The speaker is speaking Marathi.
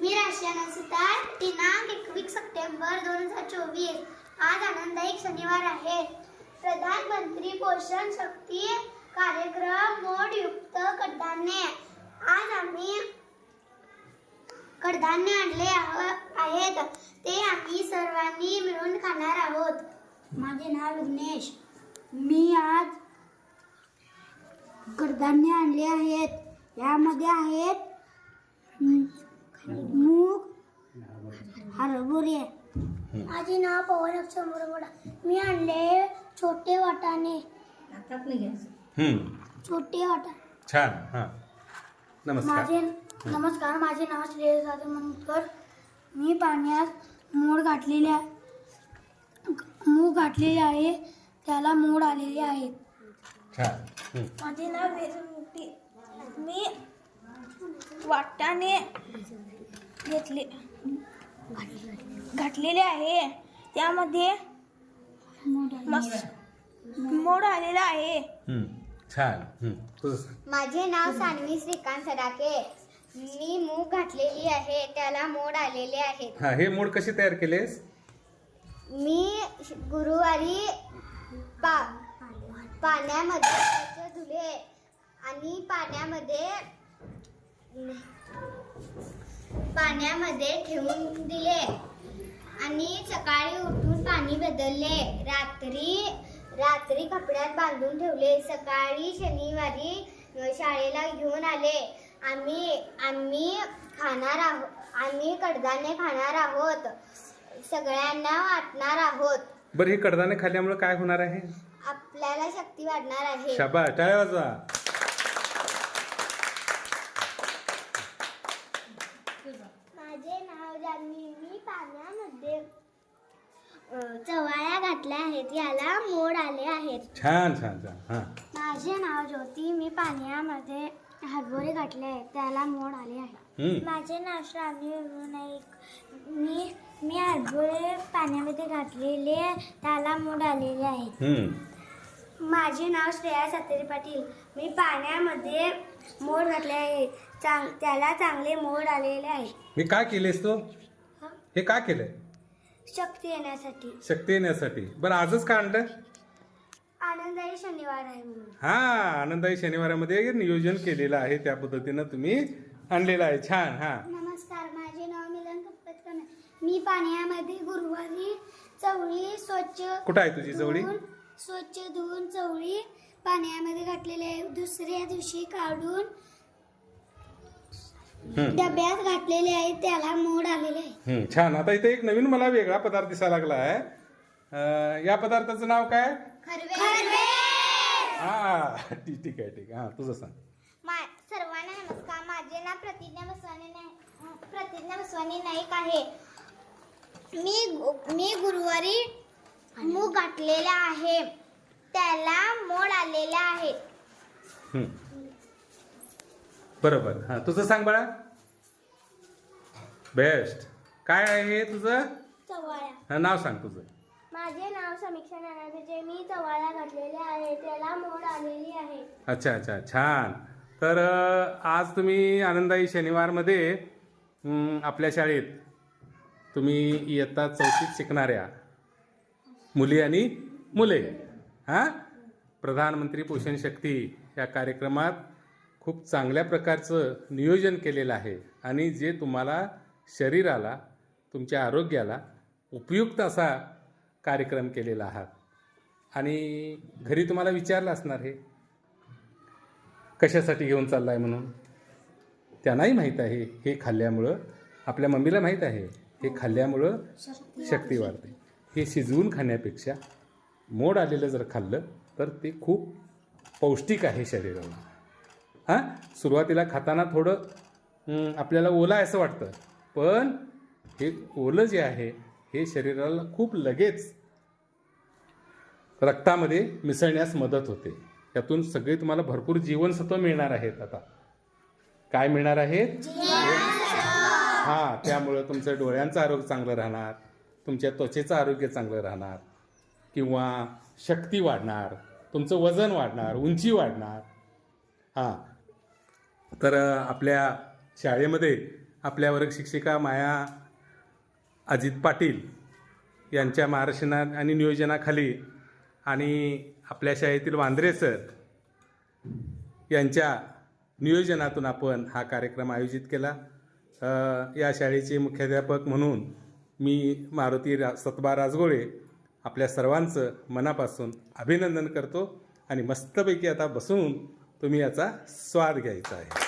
मी राशियाना सितार. दिनांक एकवीस सप्टेंबर दोन हजार चोवीस. आज आनंददायक शनिवार आहे. प्रधानमंत्री पोषण शक्ती कार्यक्रम मोडयुक्त कडधान्य. आज आम्ही कडधान्य आणले आहेत. ते आम्ही सर्वांनी मिळून खाणार आहोत. माझे नाव विघ्नेश. मी आज कडधान्य आणले आहेत. यामध्ये आहेत मूग हरभरे. माझे नाव पवन अक्षर मुरगोडा मी आणले छोटे वाटाणे. हम्म, छोटे वाटाणे. छान हां. नमस्कार. माझे नमस्कार माझे नाव श्रेय जाधव मनकर मी पाण्यात मोड घातलेले आहे. मूग घातलेले आहे. त्याला मोड आलेले आहेत छान. माझे नाव वेदमुक्ती. मी वाटाणे घेतले. घातलेले आहे. त्यामध्ये मस मोड आलेला आहे. हम्म, छान. माझे नाव सान्वी श्रीकांत सडाके. मी मूग घातलेली आहे. त्याला मोड आलेले आहेत. हा हे मूड कशी तयार केलेस? मी गुरुवारी पा पाण्यामध्ये स्वच्छ धुले आणि पाण्यामध्ये पाण्यामध्ये ठेवून दिले. आणि सकाळी उठून पाणी बदलले. रात्री रात्री कपड्यात बांधून ठेवले. सकाळी शनिवारी शाळेला घेऊन आले. आम्ही आम्ही खाणार आहोत आम्ही कडधान्य खाणार आहोत. सगळ्यांना वाटणार आहोत. बरं हे कडदाने खाल्ल्यामुळे काय होणार आहे? आपल्याला शक्ती वाढणार आहे. शाबा टाळ्या वाजवा माझे नाव जान्हवी मी पाण्यामध्ये अ, घातल्या आहेत. याला मोड आले आहेत. छान छान छान. हां. माझे नाव ज्योती. मी पाण्यामध्ये हरभरे घातले आहेत. त्याला मोड आले आहे हम्म, माझे नाव श्रावणी विभू नाईक. मी मी हरभरे पाण्यामध्ये घातलेले त्याला मोड आलेले आहेत. हम्म, माझे नाव श्रेया सत्तरी पाटील. मी पाण्यामध्ये मोड घातले आहे चांग त्याला चांगले मोड आलेले आहे हे काय केलेस तू? हे? का केलंय? शक्ती येण्यासाठी. शक्ती येण्यासाठी. बरं आजच का आणलं? आनंदाई शनिवार आहे म्हणून. हा आनंदाई शनिवारामध्ये नियोजन केलेलं आहे त्या पद्धतीनं तुम्ही आणलेलं आहे. छान हा. नमस्कार माझे नाव मिलन कपतकर मी पाण्यामध्ये गुरुवारी चवळी स्वच्छ कुठं आहे तुझी चवळी? धुवून- स्वच्छ धुवून चवळी पाण्यामध्ये घातलेली आहे. दुसऱ्या दिवशी काढून डब्यात घातलेले आहे. त्याला मोड आलेले आहे छान. आता इथे एक नवीन मला वेगळा पदार्थ दिसायला लागला आहे. अं, या पदार्थाचं नाव काय? हा ठीक ठीक आहे ठीक आहे. हा तुझं सांग. मा- सर्वांना नमस्कार. माझे नाव प्रतिज्ञा बसवानी नाईक प्रतिज्ञा बसवानी नाईक आहे. मी गु- मी गुरुवारी मूग घातलेला आहे. त्याला मोड आलेले आहे. बरोबर. हा तुझं सांग बाळा. बेस्ट. काय आहे हे तुझं? चवाळ्या हा, नाव सांग तुझं. माझे नाव समीक्षा नानाचे मी चवाळ्या घातलेल्या आहे त्याला मोड आलेली आहे. अच्छा अच्छा छान. तर अ, आज तुम्ही आनंदाई शनिवारमध्ये आपल्या शाळेत तुम्ही इयत्ता चौथीत शिकणाऱ्या मुली आणि मुले हां? प्रधानमंत्री पोषण शक्ती या कार्यक्रमात खूप चांगल्या प्रकारचं नियोजन केलेलं आहे. आणि जे तुम्हाला शरीराला तुमच्या आरोग्याला उपयुक्त असा कार्यक्रम केलेला आहात आणि घरी तुम्हाला विचारलं असणार हे. कशासाठी घेऊन चाललाय म्हणून? त्यांनाही माहीत आहे हे खाल्ल्यामुळं. आपल्या मम्मीला माहीत आहे हे खाल्ल्यामुळं शक्ती वाढते. हे शिजवून खाण्यापेक्षा मोड आलेलं जर खाल्लं तर ते खूप पौष्टिक आहे शरीराला. हां? सुरुवातीला खाताना थोडं आपल्याला ओला आहे असं वाटतं. पण हे ओलं जे आहे हे शरीराला खूप लगेच रक्तामध्ये मिसळण्यास मदत होते. यातून सगळे तुम्हाला भरपूर जीवनसत्व मिळणार आहेत आता. काय मिळणार आहेत? हां त्यामुळं तुमचं डोळ्यांचं आरोग्य चांगलं राहणार तुमच्या त्वचेचं आरोग्य चांगलं राहणार किंवा शक्ती वाढणार तुमचं वजन वाढणार उंची वाढणार. हां. तर आपल्या शाळेमध्ये आपल्या वर्ग शिक्षिका माया अजित पाटील यांच्या मार्गदर्शना आणि नियोजनाखाली आणि आपल्या शाळेतील वांद्रे सर यांच्या नियोजनातून आपण हा कार्यक्रम आयोजित केला. या शाळेचे मुख्याध्यापक म्हणून मी मारुती रा सतबा राजगोळे आपल्या सर्वांचं मनापासून अभिनंदन करतो आणि मस्तपैकी आता बसून तुम्ही याचा स्वाद घ्यायचा आहे.